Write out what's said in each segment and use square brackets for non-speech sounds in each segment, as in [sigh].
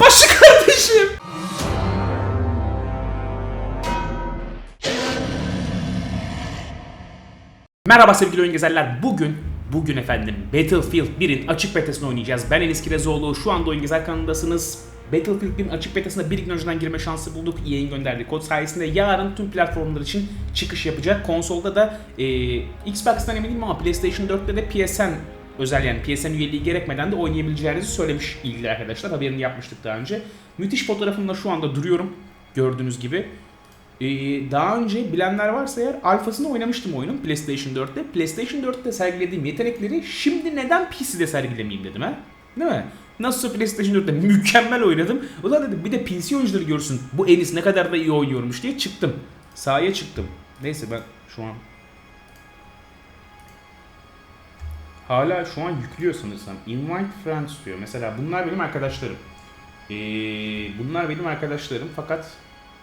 Başı kardeşim. Merhaba sevgili oyun gezerler. Bugün Bugün efendim Battlefield 1'in açık betasını oynayacağız. Ben Enis Kirezoğlu. Şu anda Oyun Gezer kanalındasınız. Battlefield 1'in açık betasına bir gün önceden girme şansı bulduk. EA'in gönderdiği kod sayesinde yarın tüm platformlar için çıkış yapacak. Konsolda da e, Xbox'tan eminim ama PlayStation 4'te de PSN özel yani PSN üyeliği gerekmeden de oynayabileceğinizi söylemiş ilgili arkadaşlar. Haberini yapmıştık daha önce. Müthiş fotoğrafımla şu anda duruyorum. Gördüğünüz gibi. Ee, daha önce bilenler varsa eğer alfasını oynamıştım oyunun PlayStation 4'te. PlayStation 4'te sergilediğim yetenekleri şimdi neden PC'de sergilemeyeyim dedim ha. Değil mi? Nasılsa PlayStation 4'te mükemmel oynadım. Ulan dedim bir de PC oyuncuları görsün. Bu Enis ne kadar da iyi oynuyormuş diye çıktım. Sahaya çıktım. Neyse ben şu an Hala şu an yüklüyor sanırsam. Invite friends diyor. Mesela bunlar benim arkadaşlarım. Ee, bunlar benim arkadaşlarım fakat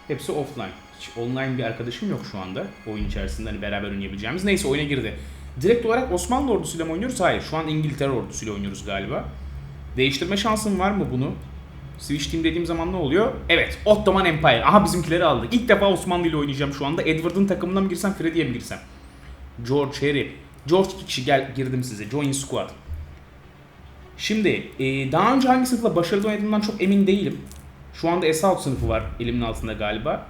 hepsi offline. Hiç online bir arkadaşım yok şu anda. Oyun içerisinde hani beraber oynayabileceğimiz. Neyse oyuna girdi. Direkt olarak Osmanlı ordusuyla mı oynuyoruz? Hayır. Şu an İngiltere ordusuyla oynuyoruz galiba. Değiştirme şansım var mı bunu? Switch Team dediğim zaman ne oluyor? Evet. Ottoman Empire. Aha bizimkileri aldık. İlk defa Osmanlı ile oynayacağım şu anda. Edward'ın takımına mı girsem, Freddy'ye mi girsem? George, Harry. George iki kişi gel girdim size. Join squad. Şimdi e, daha önce hangi sınıfla başarılı oynadığımdan çok emin değilim. Şu anda Assault sınıfı var elimin altında galiba.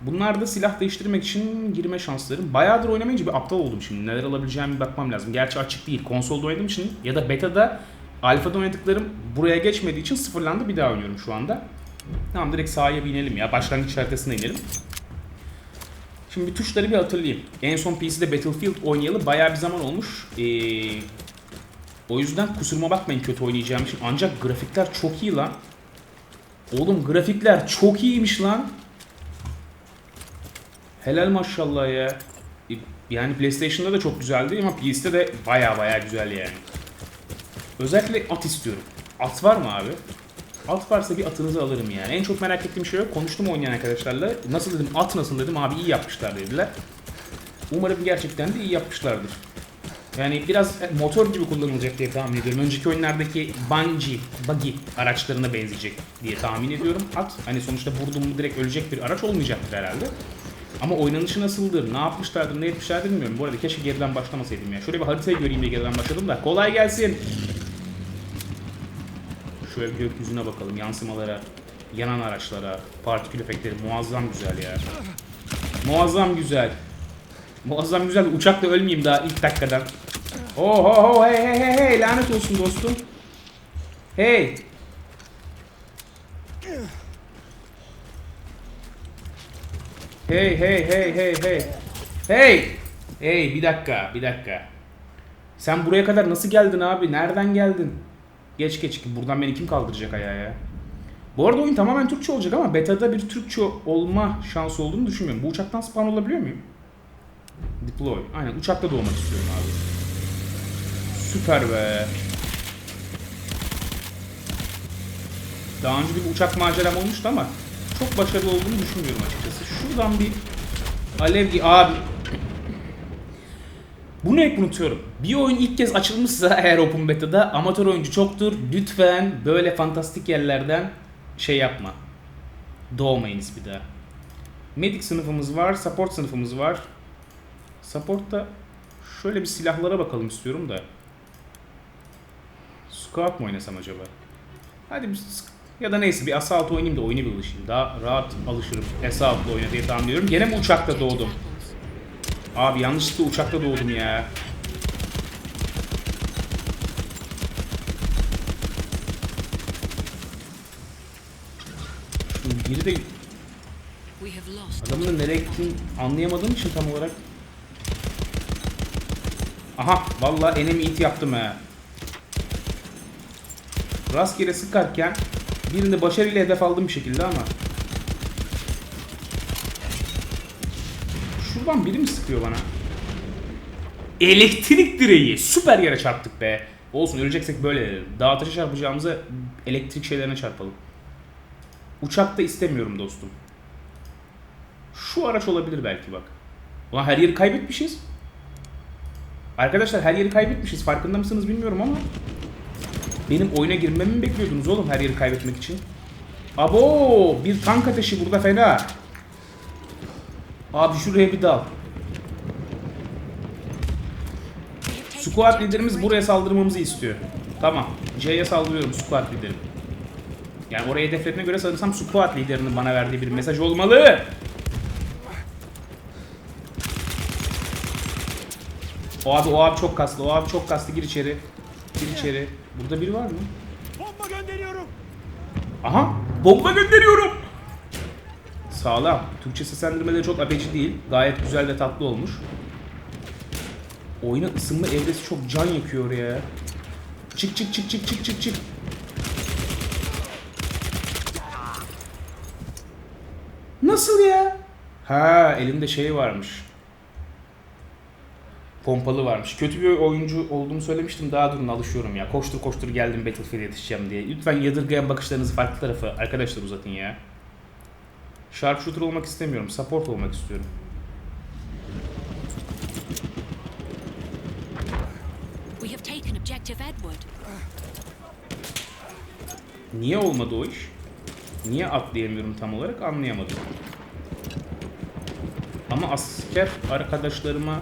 Bunlar da silah değiştirmek için girme şanslarım. Bayağıdır oynamayınca bir aptal oldum şimdi. Neler alabileceğimi bakmam lazım. Gerçi açık değil. Konsolda oynadığım için ya da beta'da alfada oynadıklarım buraya geçmediği için sıfırlandı. Bir daha oynuyorum şu anda. Tamam direkt sahaya bir inelim ya. Başlangıç haritasına inelim. Şimdi bir tuşları bir hatırlayayım. En son PC'de Battlefield oynayalı bayağı bir zaman olmuş. Ee, o yüzden kusuruma bakmayın kötü oynayacağım için. Ancak grafikler çok iyi lan. Oğlum grafikler çok iyiymiş lan. Helal maşallah ya. E, Yani PlayStation'da da çok güzeldi ama PC'de de baya baya güzel yani. Özellikle at istiyorum. At var mı abi? At varsa bir atınızı alırım yani. En çok merak ettiğim şey o. Konuştum oynayan arkadaşlarla. Nasıl dedim at nasıl dedim abi iyi yapmışlar dediler. Umarım gerçekten de iyi yapmışlardır. Yani biraz motor gibi kullanılacak diye tahmin ediyorum. Önceki oyunlardaki bungee, buggy araçlarına benzeyecek diye tahmin ediyorum. At hani sonuçta vurdum mu direkt ölecek bir araç olmayacaktır herhalde. Ama oynanışı nasıldır, ne yapmışlardır, ne etmişlerdir bilmiyorum. Bu arada keşke geriden başlamasaydım ya. Şöyle bir haritayı göreyim diye geriden başladım da. Kolay gelsin. Şöyle bir gökyüzüne bakalım, yansımalara, yanan araçlara, partikül efektleri muazzam güzel ya. Muazzam güzel. Muazzam güzel. Uçakla ölmeyeyim daha ilk dakikadan. Oh oh oh hey hey hey hey lanet olsun dostum. Hey. Hey hey hey hey hey. Hey. Hey bir dakika bir dakika. Sen buraya kadar nasıl geldin abi? Nereden geldin? Geç geç. Buradan beni kim kaldıracak ayağa ya? Bu arada oyun tamamen Türkçe olacak ama beta'da bir Türkçe olma şansı olduğunu düşünmüyorum. Bu uçaktan spawn olabiliyor muyum? Deploy. Aynen uçakta doğmak istiyorum abi. Süper be. Daha önce bir uçak maceram olmuştu ama çok başarılı olduğunu düşünmüyorum açıkçası. Şuradan bir alev abi bunu hep unutuyorum. Bir oyun ilk kez açılmışsa eğer Open Beta'da amatör oyuncu çoktur. Lütfen böyle fantastik yerlerden şey yapma. Doğmayınız bir daha. Medic sınıfımız var, support sınıfımız var. Support'ta şöyle bir silahlara bakalım istiyorum da. Scout mu oynasam acaba? Hadi bir ya da neyse bir Assault oynayayım da oyuna bir alışayım. Daha rahat alışırım Assault'la oyna diye tahmin ediyorum. Gene mi uçakta doğdum? Abi yanlışlıkla uçakta doğdum ya. Şimdi biri de adamın da nereye gittiğini anlayamadığım için tam olarak. Aha vallahi enemy it yaptım ha. Rastgele sıkarken birini başarıyla hedef aldım bir şekilde ama. Şuradan biri mi sıkıyor bana? Elektrik direği. Süper yere çarptık be. Olsun öleceksek böyle. Dağa taşa çarpacağımıza elektrik şeylerine çarpalım. Uçakta istemiyorum dostum. Şu araç olabilir belki bak. Ulan her yeri kaybetmişiz. Arkadaşlar her yeri kaybetmişiz. Farkında mısınız bilmiyorum ama. Benim oyuna girmemi mi bekliyordunuz oğlum her yeri kaybetmek için? Abo bir tank ateşi burada fena. Abi şuraya bir dal. Squad liderimiz buraya saldırmamızı istiyor. Tamam. C'ye saldırıyorum squad liderim. Yani oraya hedeflerine göre sanırsam squad liderinin bana verdiği bir mesaj olmalı. O abi o abi çok kaslı. O abi çok kaslı. Gir içeri. Gir içeri. Burada biri var mı? Bomba gönderiyorum. Aha! Bomba gönderiyorum. Sağlam. Türkçe seslendirmeleri çok apeci değil. Gayet güzel ve tatlı olmuş. Oyunun ısınma evresi çok can yakıyor oraya. Çık çık çık çık çık çık çık. Nasıl ya? Ha elimde şey varmış. Pompalı varmış. Kötü bir oyuncu olduğumu söylemiştim. Daha durun alışıyorum ya. Koştur koştur geldim Battlefield'e yetişeceğim diye. Lütfen yadırgayan bakışlarınızı farklı tarafa arkadaşlar uzatın ya. Sharpshooter olmak istemiyorum. Support olmak istiyorum. We have taken objective Edward. Niye olmadı o iş? Niye atlayamıyorum tam olarak anlayamadım. Ama asker arkadaşlarıma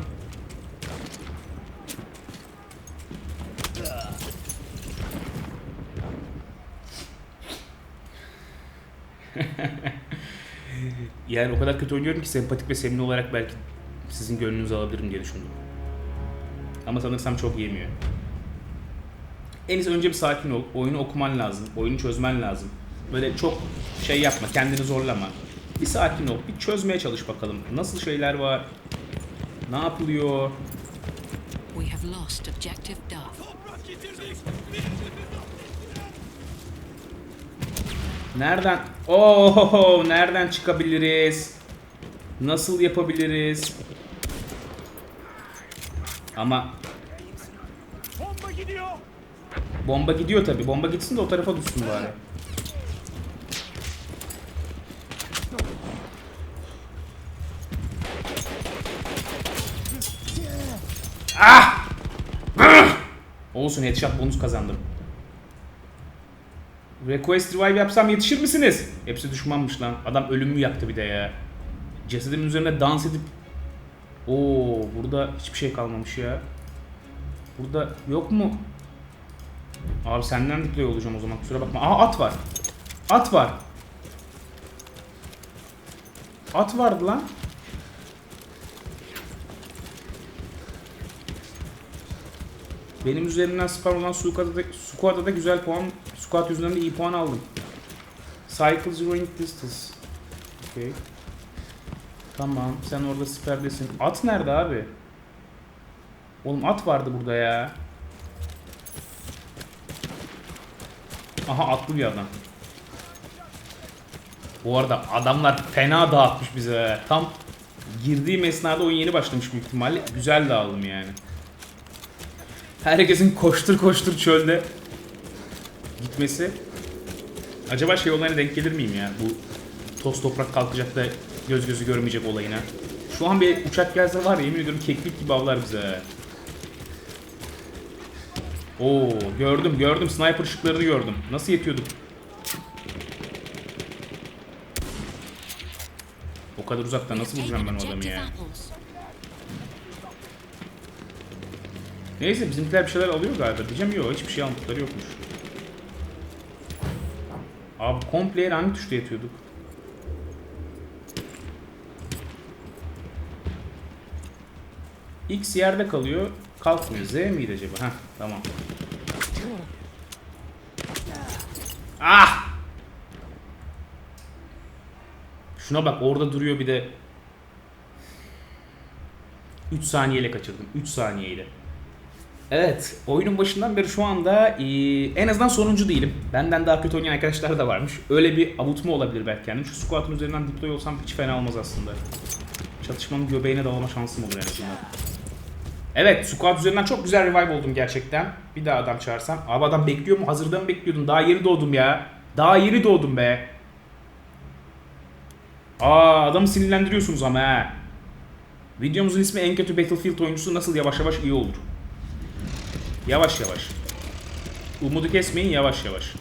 yani o kadar kötü oynuyorum ki sempatik ve sevimli olarak belki sizin gönlünüzü alabilirim diye düşündüm. Ama sanırsam çok yemiyor. En iyisi önce bir sakin ol. Oyunu okuman lazım. Oyunu çözmen lazım. Böyle çok şey yapma. Kendini zorlama. Bir sakin ol. Bir çözmeye çalış bakalım. Nasıl şeyler var? Ne yapılıyor? We have lost objective Duff. Nereden? Oo, nereden çıkabiliriz? Nasıl yapabiliriz? Ama Bomba gidiyor. bomba gidiyor tabi. Bomba gitsin de o tarafa düşsün bari. Ah! Olsun headshot bonus kazandım. Request revive yapsam yetişir misiniz? Hepsi düşmanmış lan. Adam ölümümü yaktı bir de ya. Cesedimin üzerine dans edip... Oo, burada hiçbir şey kalmamış ya. Burada yok mu? Abi senden deploy olacağım o zaman kusura bakma. Aa at var. At var. At vardı lan. Benim üzerimden spam olan Squad'da, Squad'da da güzel puan, Squad yüzünden de iyi puan aldım. Cycle Zeroing Distance. Okay. Tamam, sen orada siperdesin. At nerede abi? Oğlum at vardı burada ya. Aha atlı bir adam. Bu arada adamlar fena dağıtmış bize. Tam girdiğim esnada oyun yeni başlamış büyük ihtimalle. Güzel dağılım yani. Herkesin koştur koştur çölde gitmesi. Acaba şey olayına denk gelir miyim ya? Bu toz toprak kalkacak da göz gözü görmeyecek olayına. Şu an bir uçak gelse var ya yemin ediyorum keklik gibi avlar bize. Oo gördüm gördüm sniper ışıklarını gördüm. Nasıl yetiyorduk? O kadar uzakta nasıl vuracağım ben o adamı ya? Neyse bizimkiler bir şeyler alıyor galiba diyeceğim yok hiçbir şey aldıkları yokmuş. Abi komple hangi tuşta yatıyorduk? X yerde kalıyor. Kalkmıyor. Z miydi acaba? Heh tamam. Ah! Şuna bak orada duruyor bir de 3 saniyeyle kaçırdım. 3 saniyeyle. Evet, oyunun başından beri şu anda e, en azından sonuncu değilim. Benden daha kötü oynayan arkadaşlar da varmış. Öyle bir avutma olabilir belki kendim. Şu squat'ın üzerinden deploy olsam hiç fena olmaz aslında. Çatışmanın göbeğine dalma şansım olur en azından. Evet, squat üzerinden çok güzel revive oldum gerçekten. Bir daha adam çağırsam. Abi adam bekliyor mu? Hazırda mı bekliyordun? Daha yeni doğdum ya. Daha yeni doğdum be. Aa adamı sinirlendiriyorsunuz ama ha. Videomuzun ismi en kötü Battlefield oyuncusu nasıl yavaş yavaş iyi olur. Yavaş yavaş. Umudu kesmeyin yavaş yavaş.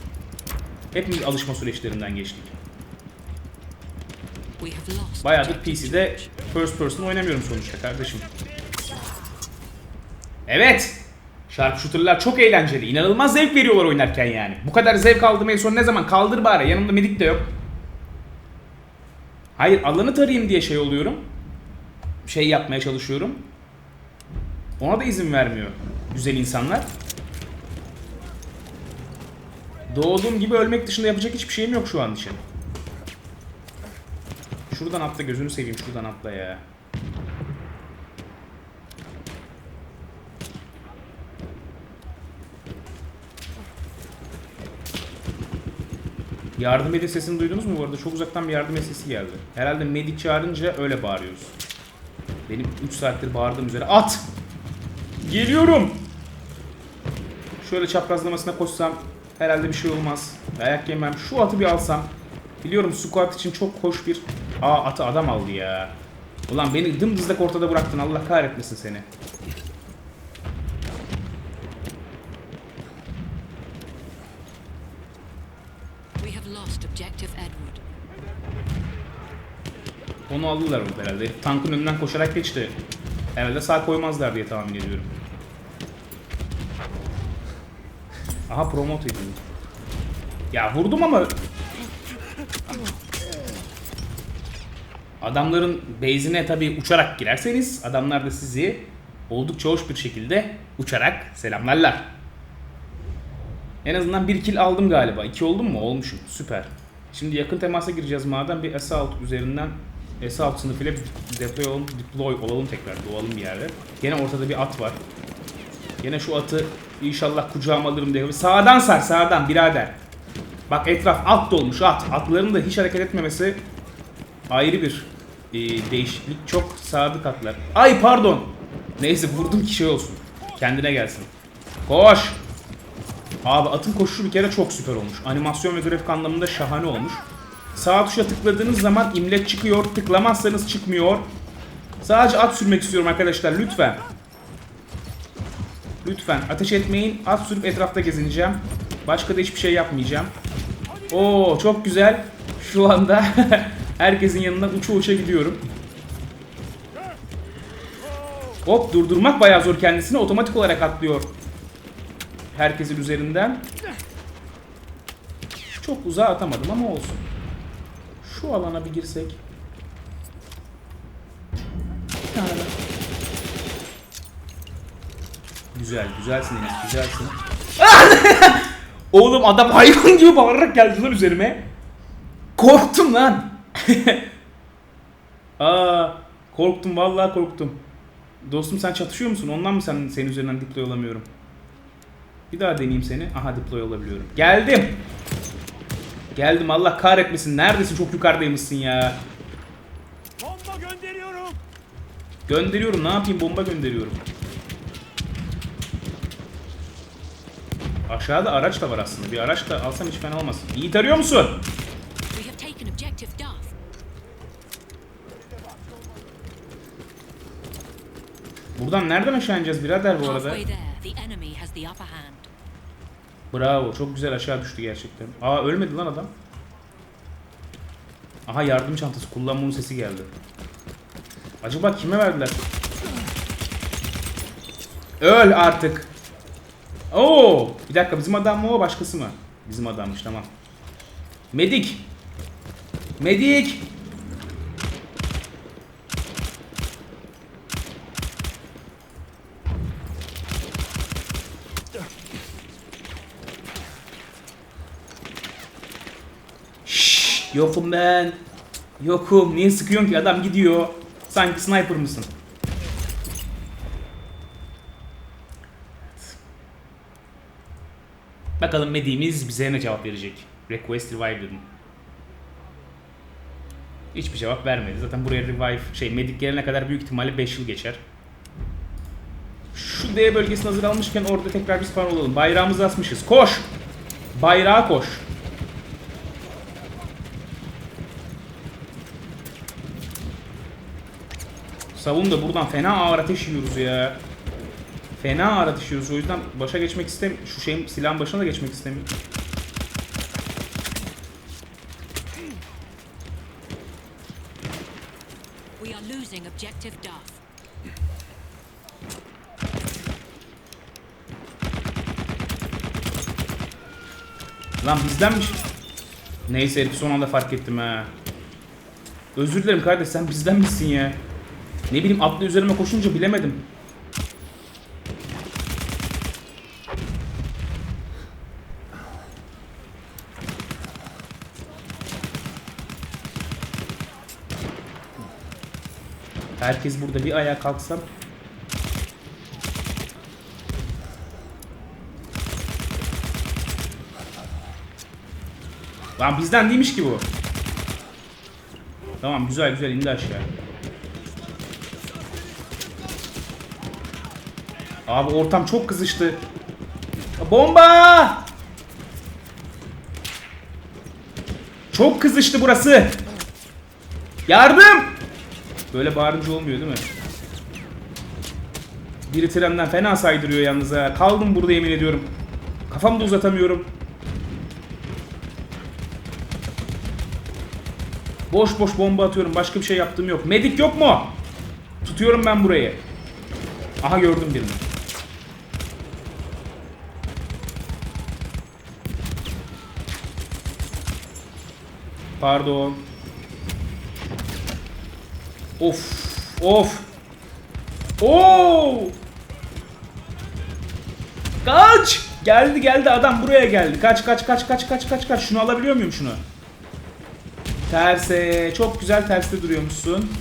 Hepimiz alışma süreçlerinden geçtik. Bayağıdır PC'de first person oynamıyorum sonuçta kardeşim. Evet. Sharpshooter'lar çok eğlenceli. İnanılmaz zevk veriyorlar oynarken yani. Bu kadar zevk aldım en son ne zaman? Kaldır bari. Yanımda medik de yok. Hayır alanı tarayayım diye şey oluyorum. Şey yapmaya çalışıyorum. Ona da izin vermiyor güzel insanlar. Doğduğum gibi ölmek dışında yapacak hiçbir şeyim yok şu an için. Şuradan atla gözünü seveyim şuradan atla ya. Yardım edin sesini duydunuz mu bu arada? Çok uzaktan bir yardım sesi geldi. Herhalde medik çağırınca öyle bağırıyoruz. Benim 3 saattir bağırdığım üzere at! Geliyorum! Şöyle çaprazlamasına koşsam herhalde bir şey olmaz. Dayak yemem. Şu atı bir alsam. Biliyorum squat için çok hoş bir... Aa atı adam aldı ya. Ulan beni dımdızlak ortada bıraktın. Allah kahretmesin seni. Onu aldılar orada herhalde. Tankın önünden koşarak geçti. Herhalde sağ koymazlar diye tahmin ediyorum. Aha promote edildi. Ya vurdum ama... Adamların base'ine tabii uçarak girerseniz adamlar da sizi oldukça hoş bir şekilde uçarak selamlarlar. En azından bir kill aldım galiba. İki oldum mu? Olmuşum. Süper. Şimdi yakın temasa gireceğiz madem bir S6 üzerinden S6 sınıfıyla bir deploy olalım, deploy olalım tekrar. Doğalım bir yerde. Gene ortada bir at var. Gene şu atı inşallah kucağıma alırım diye. Sağdan sar sağdan birader. Bak etraf at dolmuş at. Atların da hiç hareket etmemesi ayrı bir e, değişiklik. Çok sadık atlar. Ay pardon. Neyse vurdum ki şey olsun. Kendine gelsin. Koş. Abi atın koşuşu bir kere çok süper olmuş. Animasyon ve grafik anlamında şahane olmuş. Sağ tuşa tıkladığınız zaman imlet çıkıyor. Tıklamazsanız çıkmıyor. Sadece at sürmek istiyorum arkadaşlar lütfen. Lütfen ateş etmeyin. At sürüp etrafta gezineceğim. Başka da hiçbir şey yapmayacağım. Oo çok güzel. Şu anda [laughs] herkesin yanından uça uça gidiyorum. Hop durdurmak bayağı zor kendisini otomatik olarak atlıyor. Herkesin üzerinden. Çok uzağa atamadım ama olsun. Şu alana bir girsek. Güzel, güzelsin Enes, güzelsin. [laughs] Oğlum adam hayvan gibi bağırarak geldi lan üzerime. Korktum lan. [laughs] Aa, korktum vallahi korktum. Dostum sen çatışıyor musun? Ondan mı sen senin üzerinden deploy olamıyorum? Bir daha deneyeyim seni. Aha deploy olabiliyorum. Geldim. Geldim Allah kahretmesin. Neredesin? Çok yukarıdaymışsın ya. Bomba gönderiyorum. Gönderiyorum. Ne yapayım? Bomba gönderiyorum. Aşağıda araç da var aslında. Bir araç da alsam hiç fena olmaz. İyi tarıyor musun? Buradan nereden aşağı ineceğiz birader bu arada? Bravo. Çok güzel aşağı düştü gerçekten. Aa ölmedi lan adam. Aha yardım çantası. Kullanmanın sesi geldi. Acaba kime verdiler? Öl artık. Oo, bir dakika bizim adam mı o başkası mı? Bizim adammış tamam. Medik. Medik. Şşş, yokum ben. Yokum. Niye sıkıyorsun ki? Adam gidiyor. Sanki sniper mısın? Bakalım Medi'miz bize ne cevap verecek? Request revive dedim. Hiçbir cevap vermedi. Zaten buraya revive şey Medic gelene kadar büyük ihtimalle 5 yıl geçer. Şu D bölgesini hazır almışken orada tekrar bir spawn olalım. Bayrağımızı asmışız. Koş! Bayrağa koş. Savun da buradan fena ağır ateş yiyoruz ya. Fena ara düşüyoruz. O yüzden başa geçmek istemiyorum. Şu şeyin silahın başına da geçmek istemiyorum. We are losing objective Duff. Lan bizdenmiş. Neyse herif son anda fark ettim ha. Özür dilerim kardeş sen bizden misin ya? Ne bileyim atlı üzerime koşunca bilemedim. Herkes burada bir ayağa kalksam. Lan bizden değilmiş ki bu. Tamam güzel güzel indi aşağı. Abi ortam çok kızıştı. Bomba! Çok kızıştı burası. Yardım! Böyle bağırınca olmuyor değil mi? Biri trenden fena saydırıyor yalnız ha. Kaldım burada yemin ediyorum. Kafamı da uzatamıyorum. Boş boş bomba atıyorum. Başka bir şey yaptığım yok. Medik yok mu? Tutuyorum ben burayı. Aha gördüm birini. Pardon. Of. Of. Oo! Kaç! Geldi geldi adam buraya geldi. Kaç kaç kaç kaç kaç kaç kaç. Şunu alabiliyor muyum şunu? Terse. Çok güzel terste duruyormuşsun.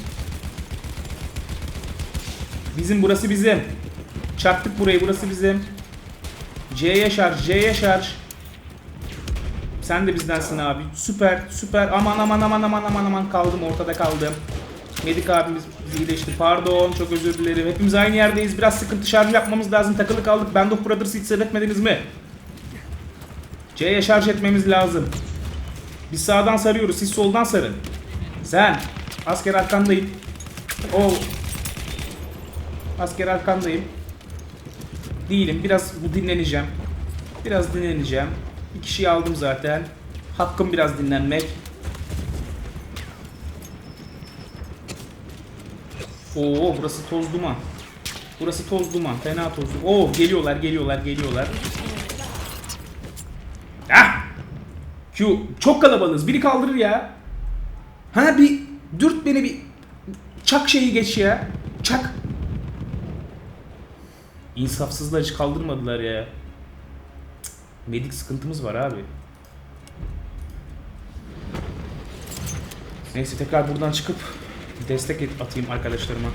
Bizim burası bizim. Çaktık burayı burası bizim. C'ye şarj C'ye şarj. Sen de bizdensin abi. Süper süper. Aman aman aman aman aman aman kaldım ortada kaldım. Medik abimiz iyileşti. Pardon çok özür dilerim. Hepimiz aynı yerdeyiz. Biraz sıkıntı şarj yapmamız lazım. Takılı kaldık. Band of Brothers'ı hiç seyretmediniz mi? C'ye şarj etmemiz lazım. Biz sağdan sarıyoruz. Siz soldan sarın. Sen. Asker arkandayım. O. Asker arkandayım. Değilim. Biraz bu dinleneceğim. Biraz dinleneceğim. Bir kişiyi aldım zaten. Hakkım biraz dinlenmek. Oo burası toz duman. Burası toz duman. Fena toz duman. Oo geliyorlar geliyorlar geliyorlar. Ah! Q çok kalabalığız. Biri kaldırır ya. Ha bir dürt beni bir çak şeyi geç ya. Çak. İnsafsızlar hiç kaldırmadılar ya. Medik sıkıntımız var abi. Neyse tekrar buradan çıkıp destek atayım arkadaşlarıma.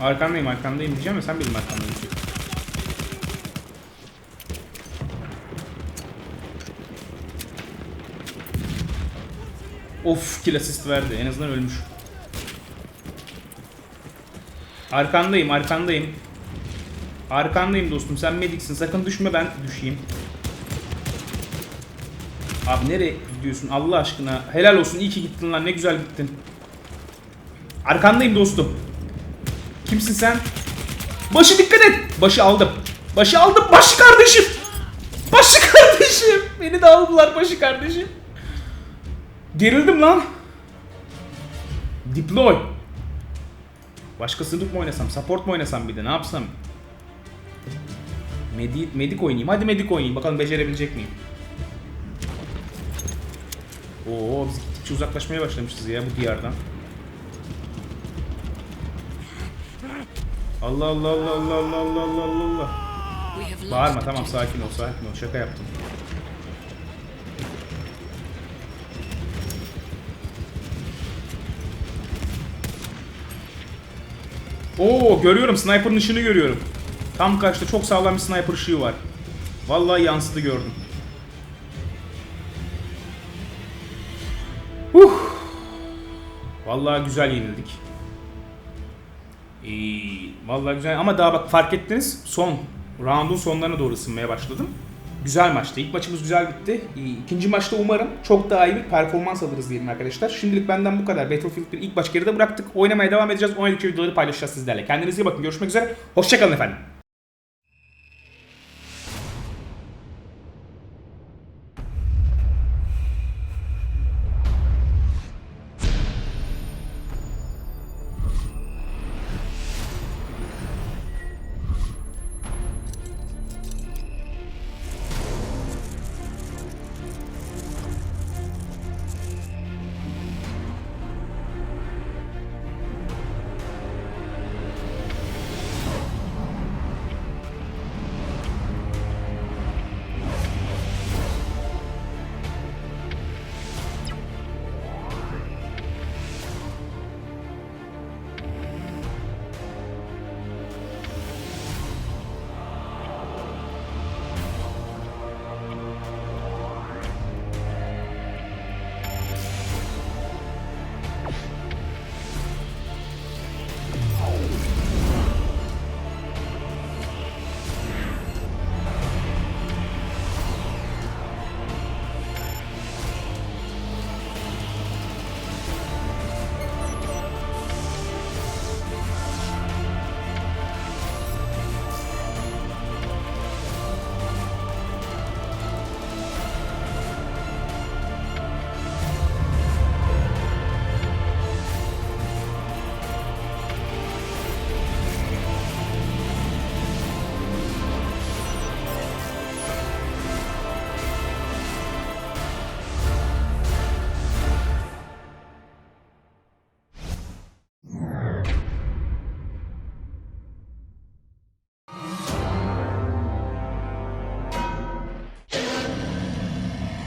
Arkandayım arkandayım diyeceğim ya sen benim arkamdaysın. Of kill assist verdi en azından ölmüş. Arkandayım arkandayım. Arkandayım dostum sen mediksin sakın düşme ben düşeyim. Abi nereye gidiyorsun Allah aşkına? Helal olsun iyi ki gittin lan ne güzel gittin. Arkandayım dostum. Kimsin sen? Başı dikkat et. Başı aldım. Başı aldım. Başı kardeşim. Başı [laughs] kardeşim. Beni de aldılar başı kardeşim. Gerildim lan. Deploy. Başka sınıf mı oynasam? Support mu oynasam bir de? Ne yapsam? Medi medik oynayayım. Hadi medik oynayayım. Bakalım becerebilecek miyim? Oo biz gittikçe uzaklaşmaya başlamışız ya bu diyardan. Allah Allah Allah Allah Allah Allah Allah Allah Bağırma tamam sakin ol sakin ol şaka yaptım. Oo görüyorum sniper'ın ışığını görüyorum. Tam karşıda çok sağlam bir sniper ışığı var. Vallahi yansıdı gördüm. Vallahi güzel yenildik. Ee, vallahi güzel ama daha bak fark ettiniz son round'un sonlarına doğru ısınmaya başladım. Güzel maçtı. İlk maçımız güzel bitti. Ee, İkinci maçta umarım çok daha iyi bir performans alırız diyelim arkadaşlar. Şimdilik benden bu kadar. Battlefield 1 ilk maç geride bıraktık. Oynamaya devam edeceğiz. Oynadıkça videoları paylaşacağız sizlerle. Kendinize iyi bakın. Görüşmek üzere. Hoşçakalın efendim.